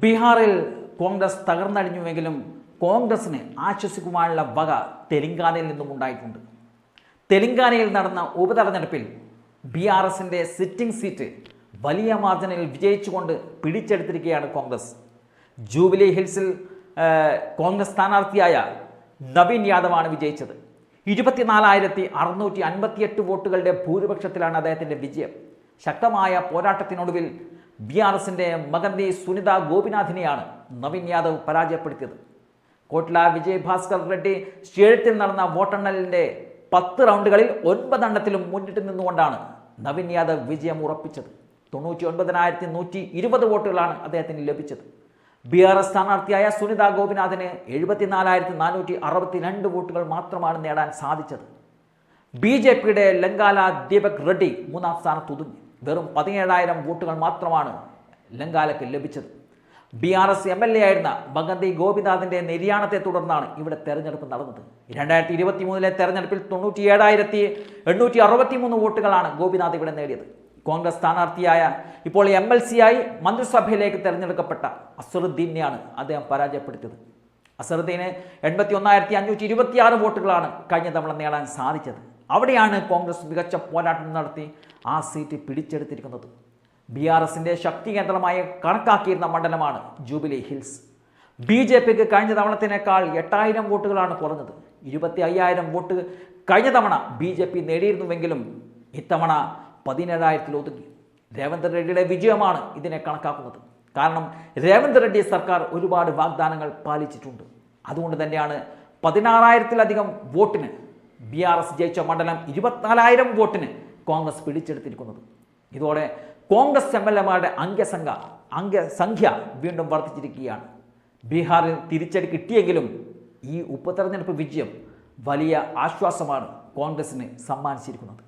ബീഹാറിൽ കോൺഗ്രസ് തകർന്നടിഞ്ഞുവെങ്കിലും കോൺഗ്രസിന് ആശ്വസിക്കുവാനുള്ള വക തെലങ്കാനയിൽ നിന്നും ഉണ്ടായിട്ടുണ്ട്. തെലങ്കാനയിൽ നടന്ന ഉപതെരഞ്ഞെടുപ്പിൽ ബി ആർ എസിന്റെ സിറ്റിംഗ് സീറ്റ് വലിയ മാർജിനിൽ വിജയിച്ചുകൊണ്ട് പിടിച്ചെടുത്തിരിക്കുകയാണ് കോൺഗ്രസ്. ജൂബിലി ഹിൽസിൽ കോൺഗ്രസ് സ്ഥാനാർത്ഥിയായ നവീൻ യാദവാണ് വിജയിച്ചത്. ഇരുപത്തിനാലായിരത്തി അറുന്നൂറ്റി അൻപത്തിയെട്ട് വോട്ടുകളുടെ ഭൂരിപക്ഷത്തിലാണ് അദ്ദേഹത്തിന്റെ വിജയം. ശക്തമായ പോരാട്ടത്തിനൊടുവിൽ ബി ആർ എസിന്റെ മകന്തി സുനിത ഗോപിനാഥിനെയാണ് നവീൻ യാദവ് പരാജയപ്പെടുത്തിയത്. കോട്ട്ല വിജയഭാസ്കർ റെഡ്ഡി സ്റ്റേഡിയത്തിൽ നടന്ന വോട്ടെണ്ണലിന്റെ പത്ത് റൗണ്ടുകളിൽ ഒൻപതെണ്ണത്തിലും മുന്നിട്ട് നിന്നുകൊണ്ടാണ് നവീൻ യാദവ് വിജയം ഉറപ്പിച്ചത്. തൊണ്ണൂറ്റി ഒൻപതിനായിരത്തി നൂറ്റി ഇരുപത് വോട്ടുകളാണ് അദ്ദേഹത്തിന് ലഭിച്ചത്. ബി ആർ എസ് സ്ഥാനാർത്ഥിയായ സുനിത ഗോപിനാഥിന് എഴുപത്തിനാലായിരത്തി നാനൂറ്റി അറുപത്തി രണ്ട് വോട്ടുകൾ മാത്രമാണ് നേടാൻ സാധിച്ചത്. ബി ജെ പിയുടെ ലങ്കാല ദീപക് റെഡ്ഡി മൂന്നാം സ്ഥാനത്ത് ഒതുങ്ങി. വെറും പതിനേഴായിരം വോട്ടുകൾ മാത്രമാണ് ലങ്കാലയ്ക്ക് ലഭിച്ചത്. B R S M L A ആയിരുന്ന ഭഗന്തി ഗോപിനാഥിന്റെ നിര്യാണത്തെ തുടർന്നാണ് ഇവിടെ തെരഞ്ഞെടുപ്പ് നടന്നത്. രണ്ടായിരത്തി ഇരുപത്തി മൂന്നിലെ തെരഞ്ഞെടുപ്പിൽ തൊണ്ണൂറ്റി ഏഴായിരത്തി എണ്ണൂറ്റി അറുപത്തി മൂന്ന് വോട്ടുകളാണ് ഗോപിനാഥ് ഇവിടെ നേടിയത്. കോൺഗ്രസ് സ്ഥാനാർത്ഥിയായ ഇപ്പോൾ എം എൽ സി ആയി മന്ത്രിസഭയിലേക്ക് തെരഞ്ഞെടുക്കപ്പെട്ട അസറുദ്ദീനെയാണ് അദ്ദേഹം പരാജയപ്പെടുത്തിയത്. അസറുദ്ദീന് എൺപത്തി ഒന്നായിരത്തി അഞ്ഞൂറ്റി ഇരുപത്തിയാറ് വോട്ടുകളാണ് കഴിഞ്ഞ തവണ നേടാൻ സാധിച്ചത്. അവിടെയാണ് കോൺഗ്രസ് മികച്ച പോരാട്ടം നടത്തി ആ സീറ്റ് പിടിച്ചെടുത്തിരിക്കുന്നത്. ബി ആർ എസിന്റെ ശക്തി കേന്ദ്രമായി കണക്കാക്കിയിരുന്ന മണ്ഡലമാണ് ജൂബിലി ഹിൽസ്. ബി ജെ പിക്ക് കഴിഞ്ഞ തവണത്തിനേക്കാൾ എട്ടായിരം വോട്ടുകളാണ് കുറഞ്ഞത്. ഇരുപത്തി അയ്യായിരം വോട്ട് കഴിഞ്ഞ തവണ ബി ജെ പി നേടിയിരുന്നുവെങ്കിലും ഇത്തവണ പതിനേഴായിരത്തിൽ ഒതുങ്ങി. രേവന്ത് റെഡ്ഡിയുടെ വിജയമാണ് ഇതിനെ കണക്കാക്കുന്നത്. കാരണം രേവന്ത് റെഡ്ഡി സർക്കാർ ഒരുപാട് വാഗ്ദാനങ്ങൾ പാലിച്ചിട്ടുണ്ട്. അതുകൊണ്ട് തന്നെയാണ് പതിനാറായിരത്തിലധികം വോട്ടിന് ബി ആർ എസ് ജയിച്ച മണ്ഡലം ഇരുപത്തിനാലായിരം വോട്ടിന് കോൺഗ്രസ് പിടിച്ചെടുത്തിരിക്കുന്നത്. ഇതോടെ കോൺഗ്രസ് എം എൽ എമാരുടെ അംഗസംഖ്യ അംഗസംഖ്യ വീണ്ടും വർദ്ധിച്ചിരിക്കുകയാണ്. ബീഹാറിൽ തിരിച്ചടി കിട്ടിയെങ്കിലും ഈ ഉപതെരഞ്ഞെടുപ്പ് വിജയം വലിയ ആശ്വാസമാണ് കോൺഗ്രസിന് സമ്മാനിച്ചിരിക്കുന്നത്.